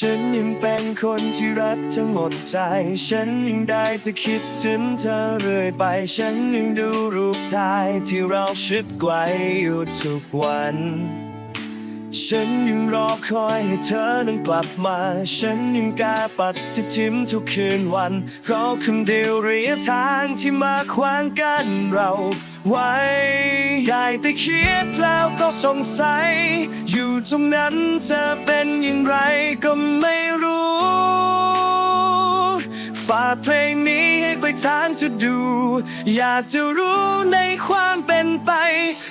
ฉันยังเป็นคนที่รักเธอหมดใจ ฉันยังได้จะคิดถึงเธอเรื่อยไป ฉันยังดูรูปถ่ายที่เราชิดไกลอยู่ทุกวัน ฉันยังรอคอยให้เธอนั้นกลับมา ฉันยังกาปัดที่ทิมทุกคืนวัน เพราะคำเดียวระยะทางที่มาขวางกันเรา ไว้ได้แต่คิดแล้วก็สงสัย อยู่ตรงนั้นเธอเป็นอย่างไรก็ไม่รู้ฝากเพลงนี้ให้ไปทางจะดู อยากจะรู้ในความเป็นไป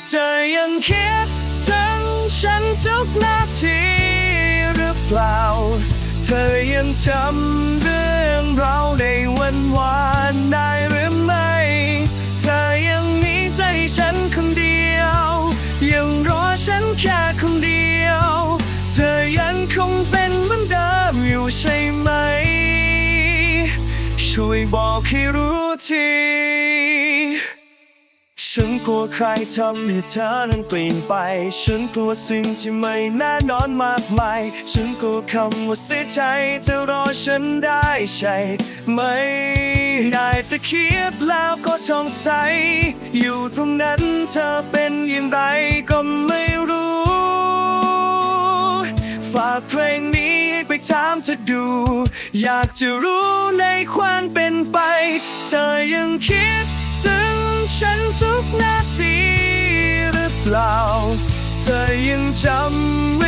เธอยังคิดถึง ฉันทุกนาทีหรือเปล่า เธอยังจำเรื่องเราในวันวานได้หรือไม่ เธอยังมีใจฉันคนเดียว ยังรอฉันแค่คนเดียว เธอยังคงเป็นเหมือนเดิมอยู่ใช่ไหม ช่วยบอกให้รู้ที ฉันกลัวใครทำให้เธอนั้นเปลี่ยนไป ฉันกลัวสิ่งที่ไม่แน่นอนมากมาย ฉันกลัวคำว่าเสียใจจะรอฉันได้ใช่ไหมได้แต่คิดแล้วก็สงสัย อยู่ตรงนั้นเธอเป็นอย่างไรก็ไม่รู้ ฝากเพลงนี้ให้ไปถามเธอดู อยากจะรู้ในความเป็นไป เธอยังคิดถึง ฉันทุกนาทีหรือเปล่า เธอยังจำเว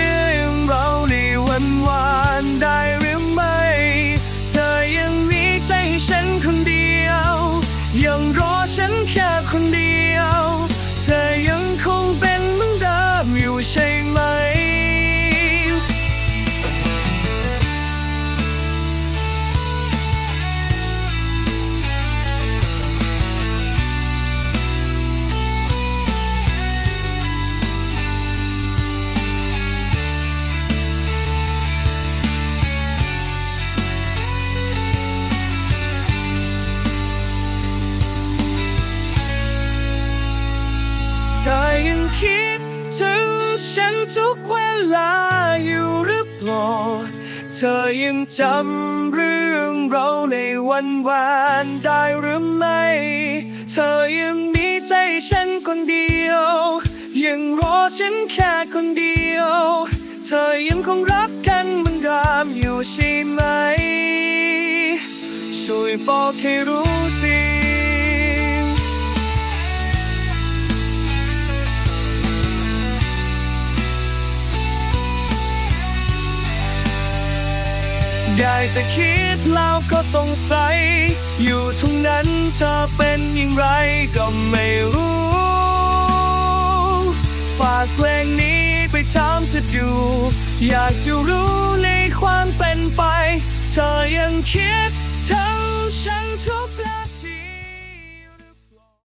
คิดถึงฉันทุกเวลาอยู่หรือเปล่า เธอยังจำเรื่องเราในวันวานได้หรือไม่ เธอยังมีใจฉันคนเดียว ยังรอฉันแค่คนเดียว เธอยังคงรักกันเหมือนเดิมอยู่ใช่ไหม ช่วยบอกให้รู้ ได้แต่คิดแล้วก็สงสัย อยู่ตรงนั้นเธอเป็นอย่างไรก็ไม่รู้ ฝากเพลงนี้ไปถามเธอดู อยากจะรู้ในความเป็นไป เธอยังคิดทั้งฉันทุก